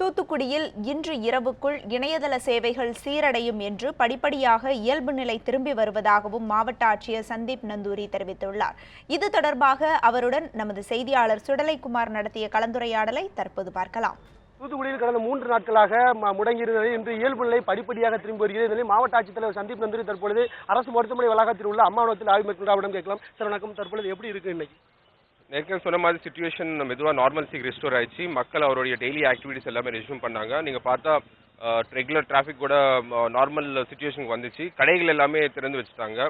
தூத்துக்குடியில் இன்று இரவுக்குள் இணையதள சேவைகள் சீரடையும் என்று படிப்படியாக இயல்பு நிலை திரும்பி வருவதாகவும் மாவட்ட ஆட்சியர் சந்தீப் நந்தூரி தெரிவித்துள்ளார். இது தொடர்பாக அவருடன் நமது செய்தியாளர் சுடலைக்குமார் நடத்திய கலந்துரையாடலை தற்போது பார்க்கலாம். தூத்துக்குடியில் கடந்த மூன்று நாட்களாக முடங்கியிருந்தது. இன்று இயல்பு நிலை படிப்படியாக திரும்பி வருகிறது. இந்த மாவட்ட ஆட்சித்தலைவர் சந்தீப் நந்தூரி தற்பொழுது அரசு மருத்துவமனை வளாகத்தில் உள்ள அம்மாவத்தில் ஆய்வு மேற்கொண்டு அவரிடம் கேட்கலாம். சார் வணக்கம். தற்பொழுது எப்படி இருக்கு இன்னைக்கு? ஏற்கனவே சொன்ன மாதிரி சுச்சுவேஷன் மெதுவாக நார்மல்சிக்கு ரெஸ்டோர் ஆயிடுச்சு. மக்கள் அவருடைய டெய்லி ஆக்டிவிட்டிஸ் எல்லாமே ரெஸ்யூம் பண்ணாங்க. நீங்கள் பார்த்தா ரெகுலர் டிராஃபிக் கூட நார்மல் சுச்சுவேஷனுக்கு வந்துச்சு. கடைகள் எல்லாமே திறந்து வச்சுட்டாங்க.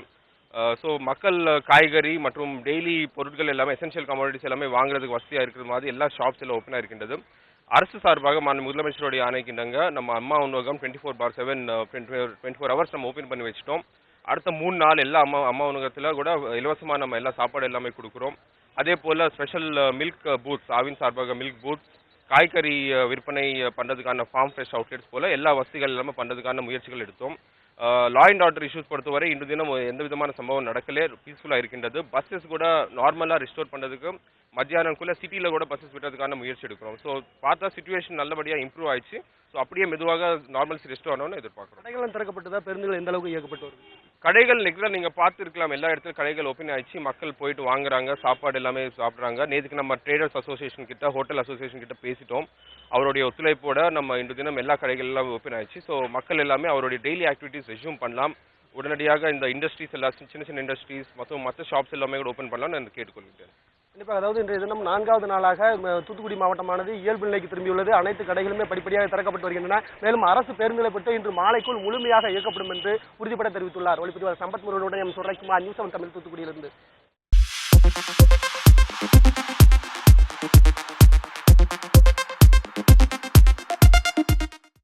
ஸோ மக்கள் காய்கறி மற்றும் டெய்லி பொருட்கள் எல்லாமே எசென்ஷியல் கமாடிட்டிஸ் எல்லாமே வாங்குறதுக்கு வசதியாக இருக்கிற மாதிரி எல்லா ஷாப்ஸ் எல்லாம் ஓப்பனாக இருக்கின்றது அரசு சார்பாக மாநில முதலமைச்சருடைய ஆணைக்கின்றங்க நம்ம அம்மா உணவகம் twenty four by seven twenty four hours நம்ம ஓப்பன் பண்ணி வச்சிட்டோம். அடுத்த மூணு நாள் எல்லா அம்மா அம்மா உணவகத்தில் கூட இலவசமாக நம்ம எல்லா சாப்பாடு எல்லாமே கொடுக்குறோம். அதே போல் ஸ்பெஷல் மில்க் பூத்ஸ் ஆவின் சார்பாக மில்க் பூத்ஸ் காய்கறி uh, விற்பனை பண்ணுறதுக்கான ஃபார்ம் ஃப்ரெஷ் அவுட்லெட்ஸ் போல் எல்லா வசதிகள் எல்லாமே பண்ணுறதுக்கான முயற்சிகள் எடுத்தோம். லா அண்ட் ஆர்டர் இஷ்யூஸ் பொறுத்தவரை இன்று தினம் எந்த விதமான சம்பவம் நடக்கலே. பீஸ்ஃபுல்லாக இருக்கின்றது. பஸ்ஸஸ் கூட நார்மலாக ரிஸ்டோர் பண்ணுறதுக்கு மத்தியானம்குள்ளே சிட்டியில் கூட பஸ்ஸஸ் விடுறதுக்கான முயற்சி எடுக்கிறோம். ஸோ பார்த்தா சுச்சுவேஷன் நல்லபடியாக இம்ப்ரூவ் ஆயிடுச்சு. ஸோ அப்படியே மெதுவாக நார்மல்ஸ் ரிஸ்டோர் ஆனோன்னு எதிர்பார்க்குறோம். கடைகளும் திறக்கப்பட்டதா? பேருந்துகள் எந்த அளவுக்கு இயக்கப்பட்டு வருது? கடைகள் ரெகுலர் நீங்க பார்த்துருக்கலாம் எல்லா இடத்துலயும் கடைகள் ஓப்பன் ஆயிடுச்சு. மக்கள் போயிட்டு வாங்குறாங்க சாப்பாடு எல்லாமே சாப்பிட்றாங்க. நேற்றுக்கு நம்ம ட்ரேடர்ஸ் அசோசியேஷன் கிட்ட ஹோட்டல் அசோசியேஷன் கிட்ட பேசிட்டோம். அவருடைய ஒத்துழைப்போட நம்ம இன்று தினம் எல்லா கடைகள் எல்லாம் ஓப்பன் ஆயிடுச்சு. ஸோ மக்கள் எல்லாமே அவருடைய டெய்லி ஆக்டிவிட்டிஸ் ரெஸ்யூம் பண்ணலாம். உடனடியாக இந்த இண்டஸ்ட்ரீஸ் எல்லாம் சின்ன சின்ன இண்டஸ்ட்ரீஸ் மற்றும் மற்ற ஷாப்ஸ் எல்லாமே கூட ஓப்பன் பண்ணலாம்னு நான் கேட்டுக்கொள்கிறேன். கண்டிப்பாக அதாவது இன்றைய தினம் நான்காவது நாளாக தூத்துக்குடி மாவட்டமானது இயல்பு நிலைக்கு திரும்பியுள்ளது. அனைத்து கடைகளுமே படிப்படியாக திறக்கப்பட்டு வருகின்றன. மேலும் அரசு பேருந்துகளை பெற்று இன்று மாலைக்குள் முழுமையாக இயக்கப்படும் என்று உறுதிபட தெரிவித்துள்ளார். ஒளிப்பதிவாளர் Sampath முருகனுடன் M. Surakumar news seven Tamil தூத்துக்குடியிலிருந்து.